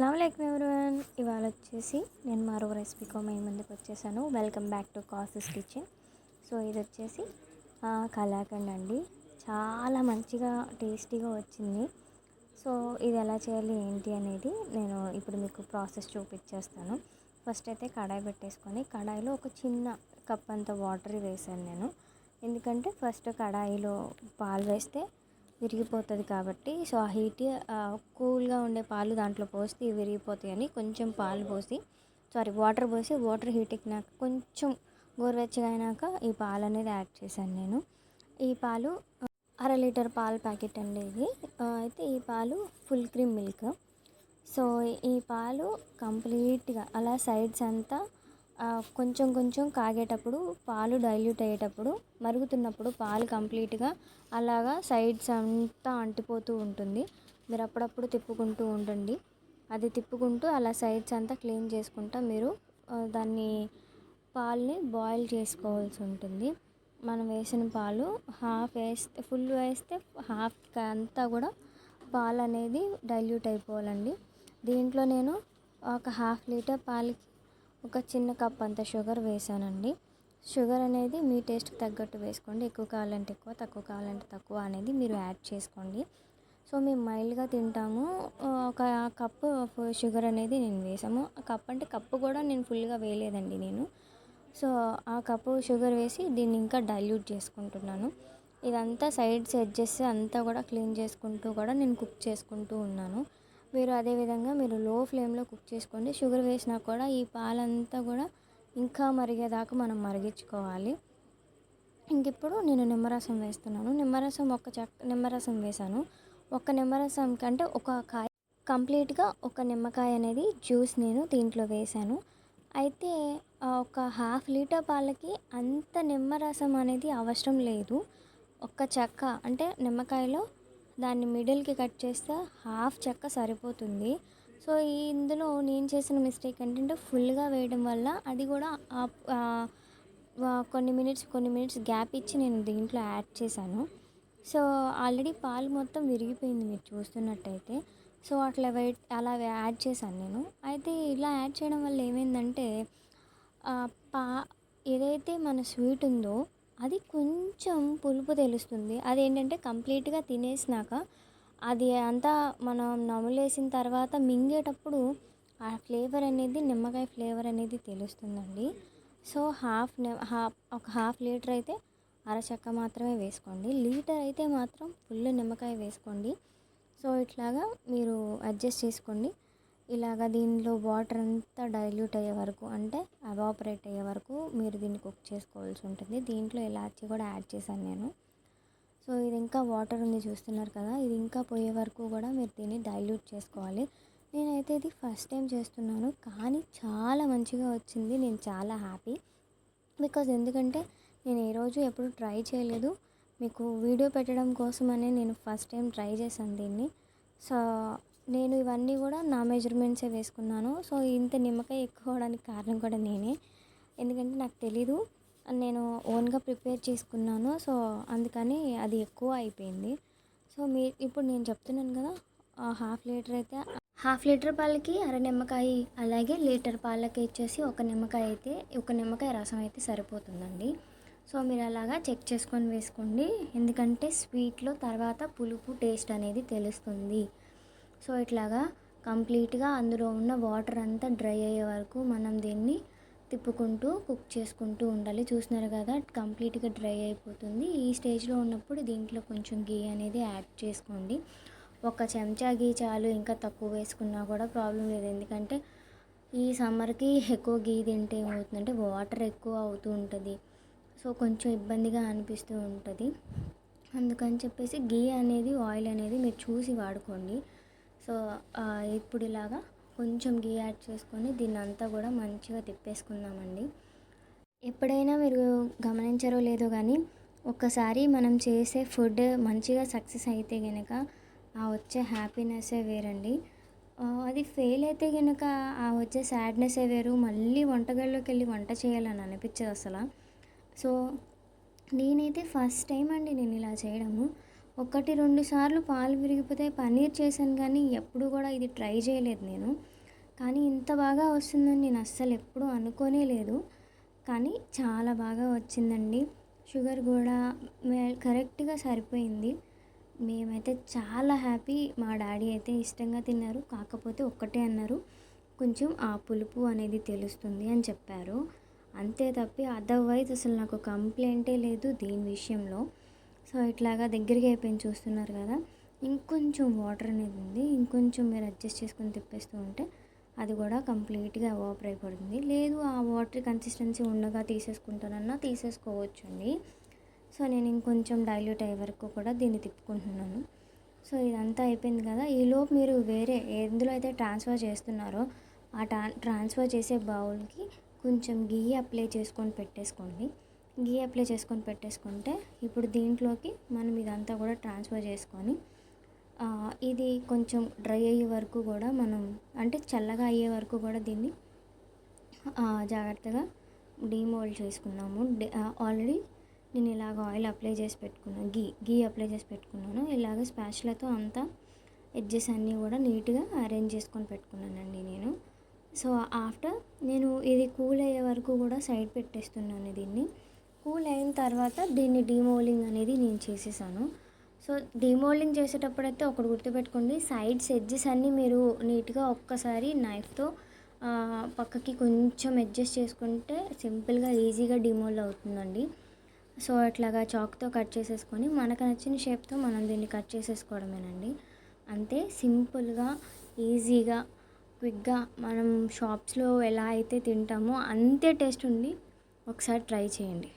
అస్సలం అయికం ఎవరివన్ ఇవాళ వచ్చేసి నేను మరో రెసిపీకో మీ ముందుకు వచ్చేసాను. వెల్కమ్ బ్యాక్ టు కాసెస్ కిచెన్ సో ఇది వచ్చేసి ఆ, కలాకండ్ అండి. చాలా మంచిగా టేస్టీగా వచ్చింది. సో ఇది ఎలా చేయాలి ఏంటి అనేది నేను ఇప్పుడు మీకు ప్రాసెస్ చూపించేస్తాను. ఫస్ట్ అయితే కడాయి పెట్టేసుకొని కడాయిలో ఒక చిన్న కప్ అంత వాటర్ వేసాను నేను. ఎందుకంటే ఫస్ట్ కడాయిలో పాలు వేస్తే విరిగిపోతుంది కాబట్టి సో ఆ హీట్ కూల్గా ఉండే పాలు దాంట్లో పోస్తే విరిగిపోతాయని కొంచెం పాలు పోసి సారీ వాటర్ పోసి వాటర్ హీట్ ఎక్కినాక కొంచెం గోరువెచ్చగా అయినాక ఈ పాలు అనేది యాడ్ చేశాను నేను. ఈ పాలు అర లీటర్ పాల ప్యాకెట్ అండి ఇది. అయితే ఈ పాలు ఫుల్ క్రీమ్ మిల్క్. సో ఈ పాలు కంప్లీట్గా అలా సైడ్స్ అంతా కొంచెం కొంచెం కాగేటప్పుడు పాలు డైల్యూట్ అయ్యేటప్పుడు మరుగుతున్నప్పుడు పాలు కంప్లీట్గా అలాగా సైడ్స్ అంతా అంటిపోతూ ఉంటుంది. మీరు అప్పుడప్పుడు తిప్పుకుంటూ ఉండండి. అది తిప్పుకుంటూ అలా సైడ్స్ అంతా క్లీన్ చేసుకుంటా మీరు దాన్ని పాలని బాయిల్ చేసుకోవాల్సి ఉంటుంది. మనం వేసిన పాలు హాఫ్ వేస్తే ఫుల్ వేస్తే హాఫ్ అంతా కూడా పాలు అనేది డైల్యూట్ అయిపోవాలండి. దీంట్లో నేను ఒక హాఫ్ లీటర్ పాలకి ఒక చిన్న కప్ అంత షుగర్ వేసానండి. షుగర్ అనేది మీ టేస్ట్కి తగ్గట్టు వేసుకోండి. ఎక్కువ కావాలంటే ఎక్కువ తక్కువ కావాలంటే తక్కువ అనేది మీరు యాడ్ చేసుకోండి. సో మేము మైల్డ్గా తింటాము. ఒక కప్పు షుగర్ అనేది నేను వేసాము. ఆ కప్ అంటే కప్పు కూడా నేను ఫుల్గా వేయలేదండి నేను. సో ఆ కప్పు షుగర్ వేసి దీన్ని ఇంకా డైల్యూట్ చేసుకుంటున్నాను. ఇదంతా సైడ్స్ ఎడ్జెస్ అంతా కూడా క్లీన్ చేసుకుంటూ కూడా నేను కుక్ చేసుకుంటూ ఉన్నాను. మీరు అదేవిధంగా మీరు లో ఫ్లేమ్లో కుక్ చేసుకోండి. షుగర్ వేసినా కూడా ఈ పాలంతా కూడా ఇంకా మరిగేదాకా మనం మరిగించుకోవాలి. ఇంకిప్పుడు నేను నిమ్మరసం వేస్తున్నాను. నిమ్మరసం ఒక చెక్క నిమ్మరసం వేసాను ఒక నిమ్మరసం కంటే ఒక కాయ కంప్లీట్గా ఒక నిమ్మకాయ అనేది జ్యూస్ నేను దీంట్లో వేసాను అయితే ఒక హాఫ్ లీటర్ పాలకి అంత నిమ్మరసం అనేది అవసరం లేదు. ఒక్క చెక్క అంటే నిమ్మకాయలో దాన్ని మిడిల్కి కట్ చేస్తే హాఫ్ చెక్క సరిపోతుంది. సో ఈ ఇందులో నేను చేసిన మిస్టేక్ ఏంటంటే ఫుల్గా వేయడం వల్ల అది కూడా కొన్ని మినిట్స్ కొన్ని మినిట్స్ గ్యాప్ ఇచ్చి నేను దీంట్లో యాడ్ చేశాను. సో ఆల్రెడీ పాలు మొత్తం విరిగిపోయింది మీరు చూస్తున్నట్టయితే. సో అట్లా వెయిట్ అలా యాడ్ చేశాను నేను. అయితే ఇలా యాడ్ చేయడం వల్ల ఏమైందంటే పా ఏదైతే మన స్వీట్ ఉందో అది కొంచెం పులుపు తెలుస్తుంది. అదేంటంటే కంప్లీట్గా తినేసినాక అది అంతా మనం నములేసిన తర్వాత మింగేటప్పుడు ఆ ఫ్లేవర్ అనేది నిమ్మకాయ ఫ్లేవర్ అనేది తెలుస్తుందండి. సో హాఫ్ హాఫ్ ఒక హాఫ్ లీటర్ అయితే అరచక్క మాత్రమే వేసుకోండి. లీటర్ అయితే మాత్రం ఫుల్ నిమ్మకాయ వేసుకోండి. సో ఇట్లాగా మీరు అడ్జస్ట్ చేసుకోండి. ఇలాగ దీనిలో వాటర్ అంతా డైల్యూట్ అయ్యే వరకు అంటే అవాపరేట్ అయ్యే వరకు మీరు దీన్ని కుక్ చేసుకోవాల్సి ఉంటుంది. దీంట్లో ఇలాచి కూడా యాడ్ చేశాను నేను. సో ఇది ఇంకా వాటర్ ఉంది చూస్తున్నారు కదా ఇది ఇంకా పోయే వరకు కూడా మీరు దీన్ని డైల్యూట్ చేసుకోవాలి. నేనైతే ఇది ఫస్ట్ టైం చేస్తున్నాను కానీ చాలా మంచిగా వచ్చింది. నేను చాలా హ్యాపీ బికాజ్ ఎందుకంటే నేను ఏ రోజు ఎప్పుడు ట్రై చేయలేదు. మీకు వీడియో పెట్టడం కోసమనే నేను ఫస్ట్ టైం ట్రై చేశాను దీన్ని. సో నేను ఇవన్నీ కూడా నా మెజర్మెంట్సే వేసుకున్నాను. సో ఇంత నిమ్మకాయ ఎక్కువడానికి కారణం కూడా నేనే. ఎందుకంటే నాకు తెలీదు. నేను ఓన్గా ప్రిపేర్ చేసుకున్నాను. సో అందుకని అది ఎక్కువ అయిపోయింది. సో మీ ఇప్పుడు నేను చెప్తున్నాను కదా హాఫ్ లీటర్ అయితే హాఫ్ లీటర్ పాలకి అర నిమ్మకాయ అలాగే లీటర్ పాలకి ఇచ్చేసి ఒక నిమ్మకాయ అయితే ఒక నిమ్మకాయ రసం అయితే సరిపోతుందండి. సో మీరు అలాగా చెక్ చేసుకొని వేసుకోండి. ఎందుకంటే స్వీట్లో తర్వాత పులుపు టేస్ట్ అనేది తెలుస్తుంది. సో ఇట్లాగా కంప్లీట్గా అందులో ఉన్న వాటర్ అంతా డ్రై అయ్యే వరకు మనం దీన్ని తిప్పుకుంటూ కుక్ చేసుకుంటూ ఉండాలి. చూస్తున్నారు కదా కంప్లీట్గా డ్రై అయిపోతుంది. ఈ స్టేజ్లో ఉన్నప్పుడు దీంట్లో కొంచెం గీ అనేది యాడ్ చేసుకోండి. ఒక చెంచా గీ చాలు ఇంకా తక్కువ వేసుకున్నా కూడా ప్రాబ్లం లేదు. ఎందుకంటే ఈ సమ్మర్కి ఎక్కువ గీ తింటే ఏమవుతుందంటే వాటర్ ఎక్కువ అవుతూ ఉంటుంది. సో కొంచెం ఇబ్బందిగా అనిపిస్తూ ఉంటుంది. అందుకని చెప్పేసి గీ అనేది ఆయిల్ అనేది మీరు చూసి వాడుకోండి. సో ఇప్పుడు ఇలాగా కొంచెం గీ యాడ్ చేసుకొని దీన్ని అంతా కూడా మంచిగా తిప్పేసుకుందామండి. ఎప్పుడైనా మీరు గమనించారో లేదో కానీ ఒక్కసారి మనం చేసే ఫుడ్ మంచిగా సక్సెస్ అయితే కనుక ఆ వచ్చే హ్యాపీనెస్సే వేరండి. అది ఫెయిల్ అయితే కనుక ఆ వచ్చే సాడ్నెస్సే వేరు. మళ్ళీ వంటగదిలోకి వెళ్ళి వంట చేయాలని అనిపించదు అసలు. సో నేనైతే ఫస్ట్ టైం అండి నేను ఇలా చేయడము. ఒకటి రెండు సార్లు పాలు విరిగిపోతే పన్నీర్ చేశాను కానీ ఎప్పుడు కూడా ఇది ట్రై చేయలేదు నేను. కానీ ఇంత బాగా వస్తుందని నేను అస్సలు ఎప్పుడూ అనుకోనే లేదు. కానీ చాలా బాగా వచ్చిందండి. షుగర్ కూడా కరెక్ట్గా సరిపోయింది. మేమైతే చాలా హ్యాపీ. మా డాడీ అయితే ఇష్టంగా తిన్నారు. కాకపోతే ఒక్కటే అన్నారు. కొంచెం ఆ పులుపు అనేది తెలుస్తుంది అని చెప్పారు. అంతే తప్పి అదర్వైజ్ అసలు నాకు కంప్లైంటే లేదు దీని విషయంలో. సో ఇట్లాగా దగ్గరికి అయిపోయింది చూస్తున్నారు కదా ఇంకొంచెం వాటర్ అనేది ఉంది. ఇంకొంచెం మీరు అడ్జస్ట్ చేసుకొని తిప్పేస్తూ ఉంటే అది కూడా కంప్లీట్గా ఎవాపర్ అయిపోతుంది. లేదు ఆ వాటర్ కన్సిస్టెన్సీ ఉండగా తీసేసుకుంటానన్నా తీసేసుకోవచ్చు అండి సో నేను ఇంకొంచెం డైల్యూట్ అయ్యే వరకు కూడా దీన్ని తిప్పుకుంటున్నాను. సో ఇదంతా అయిపోయింది కదా ఈలోపు మీరు వేరే ఎందులో అయితే ట్రాన్స్ఫర్ చేస్తున్నారో ఆ ట్రాన్స్ఫర్ చేసే బౌల్కి కొంచెం గీ అప్లై చేసుకొని పెట్టేసుకోండి. గీ అప్లై చేసుకొని పెట్టేసుకుంటే ఇప్పుడు దీంట్లోకి మనం ఇదంతా కూడా ట్రాన్స్ఫర్ చేసుకొని ఇది కొంచెం డ్రై అయ్యే వరకు కూడా మనం అంటే చల్లగా అయ్యే వరకు కూడా దీన్ని జాగ్రత్తగా డీమోల్డ్ చేసుకున్నాము. ఆల్రెడీ నేను ఇలాగ ఆయిల్ అప్లై చేసి పెట్టుకున్నాను. గీ గీ అప్లై చేసి పెట్టుకున్నాను. ఇలాగ స్పాషలతో అంతా ఎడ్జెస్ అన్నీ కూడా నీట్గా అరేంజ్ చేసుకొని పెట్టుకున్నానండి నేను. సో ఆఫ్టర్ నేను ఇది కూల్ అయ్యే వరకు కూడా సైడ్ పెట్టేస్తున్నాను దీన్ని. కూల్ అయిన తర్వాత దీన్ని డీమోలింగ్ అనేది నేను చేసేసాను. సో డీమోల్డింగ్ చేసేటప్పుడైతే ఒకటి గుర్తుపెట్టుకోండి. సైడ్స్ ఎడ్జెస్ అన్నీ మీరు నీట్గా ఒక్కసారి నైఫ్తో పక్కకి కొంచెం అడ్జస్ట్ చేసుకుంటే సింపుల్గా ఈజీగా డిమోల్డ్ అవుతుందండి. సో అట్లాగా చాక్తో కట్ చేసేసుకొని మనకు నచ్చిన షేప్తో మనం దీన్ని కట్ చేసేసుకోవడమేనండి. అంతే సింపుల్గా ఈజీగా క్విక్గా మనం షాప్స్లో ఎలా అయితే తింటామో అంతే టేస్ట్ ఉంది ఒకసారి ట్రై చేయండి.